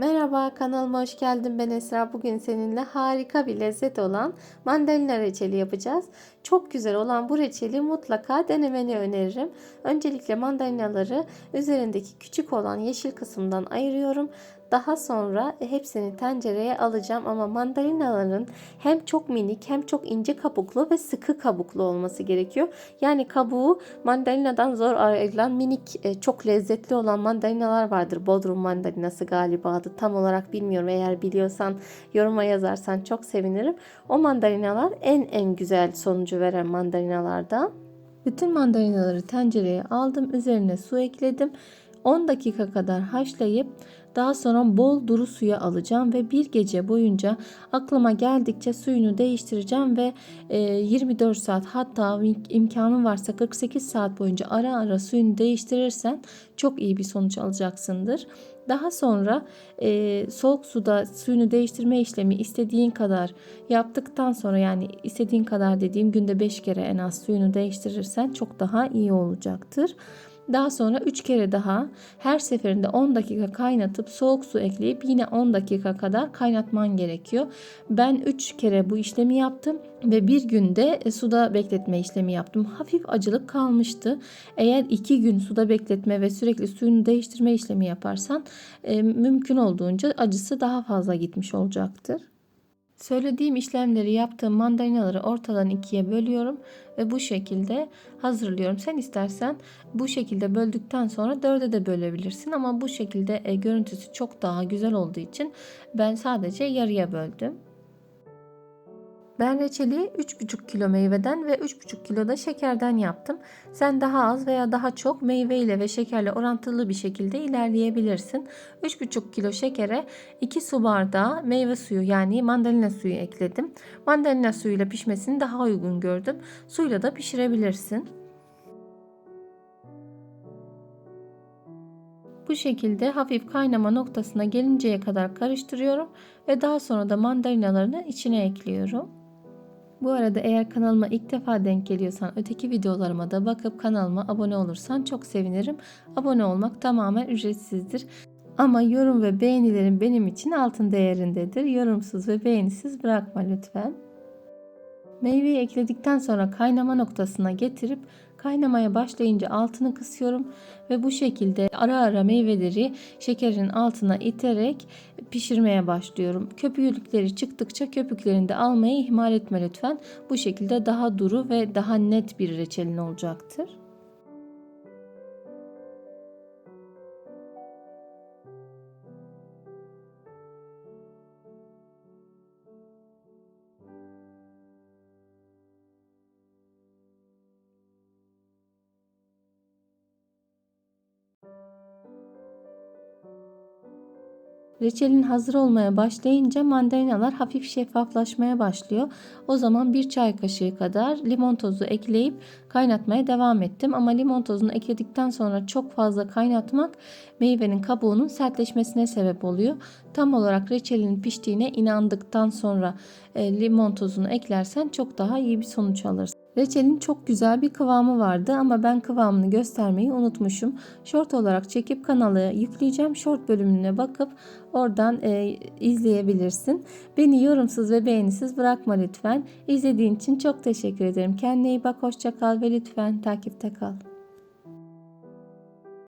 Merhaba kanalıma hoş geldin ben Esra. Bugün seninle harika bir lezzet olan mandalina reçeli yapacağız. Çok güzel olan bu reçeli mutlaka denemeni öneririm. Öncelikle mandalinaları üzerindeki küçük olan yeşil kısımdan ayırıyorum. Daha sonra hepsini tencereye alacağım ama mandalinaların hem çok minik hem çok ince kabuklu ve sıkı kabuklu olması gerekiyor. Yani kabuğu mandalinadan zor ayrılan minik e, çok lezzetli olan mandalinalar vardır. Bodrum mandalinası galiba adı tam olarak bilmiyorum. Eğer biliyorsan yoruma yazarsan çok sevinirim. O mandalinalar en en güzel sonucu veren mandalinalardan. Bütün mandalinaları tencereye aldım. Üzerine su ekledim. 10 dakika kadar haşlayıp daha sonra bol duru suya alacağım ve bir gece boyunca aklıma geldikçe suyunu değiştireceğim ve 24 saat hatta imkanın varsa 48 saat boyunca ara ara suyunu değiştirirsen çok iyi bir sonuç alacaksındır. Daha sonra e, soğuk suda suyunu değiştirme işlemi istediğin kadar yaptıktan sonra yani istediğin kadar dediğim günde 5 kere en az suyunu değiştirirsen çok daha iyi olacaktır. Daha sonra 3 kere daha her seferinde 10 dakika kaynatıp soğuk su ekleyip yine 10 dakika kadar kaynatman gerekiyor. Ben 3 kere bu işlemi yaptım ve bir günde e, suda bekletme işlemi yaptım. Hafif acılık kalmıştı. Eğer 2 gün suda bekletme ve sürekli suyunu değiştirme işlemi yaparsan e, mümkün olduğunca acısı daha fazla gitmiş olacaktır. Söylediğim işlemleri yaptığım mandalinaları ortadan ikiye bölüyorum ve bu şekilde hazırlıyorum. Sen istersen bu şekilde böldükten sonra dörde de bölebilirsin ama bu şekilde e, görüntüsü çok daha güzel olduğu için ben sadece yarıya böldüm. Ben reçeli 3,5 kilo meyveden ve 3,5 kilo da şekerden yaptım. Sen daha az veya daha çok meyve ile ve şekerle orantılı bir şekilde ilerleyebilirsin. 3,5 kilo şekere 2 su bardağı meyve suyu yani mandalina suyu ekledim. Mandalina suyuyla pişmesini daha uygun gördüm. Suyla da pişirebilirsin. Bu şekilde hafif kaynama noktasına gelinceye kadar karıştırıyorum ve daha sonra da mandalinalarını içine ekliyorum. Bu arada eğer kanalıma ilk defa denk geliyorsan öteki videolarıma da bakıp kanalıma abone olursan çok sevinirim. Abone olmak tamamen ücretsizdir. Ama yorum ve beğenilerin benim için altın değerindedir. Yorumsuz ve beğenisiz bırakma lütfen. Meyveyi ekledikten sonra kaynama noktasına getirip kaynamaya başlayınca altını kısıyorum ve bu şekilde ara ara meyveleri şekerin altına iterek pişirmeye başlıyorum. Köpüklükleri çıktıkça köpüklerini de almayı ihmal etme lütfen. Bu şekilde daha duru ve daha net bir reçelin olacaktır. Reçelin hazır olmaya başlayınca mandalinalar hafif şeffaflaşmaya başlıyor. O zaman bir çay kaşığı kadar limon tozu ekleyip kaynatmaya devam ettim. Ama limon tozunu ekledikten sonra çok fazla kaynatmak meyvenin kabuğunun sertleşmesine sebep oluyor. Tam olarak reçelin piştiğine inandıktan sonra e, limon tozunu eklersen çok daha iyi bir sonuç alırsın. Reçelin çok güzel bir kıvamı vardı ama ben kıvamını göstermeyi unutmuşum. Short olarak çekip kanala yükleyeceğim. Short bölümüne bakıp oradan e, izleyebilirsin. Beni yorumsuz ve beğenisiz bırakma lütfen. İzlediğin için çok teşekkür ederim. Kendine iyi bak, hoşça kal ve lütfen takipte kal.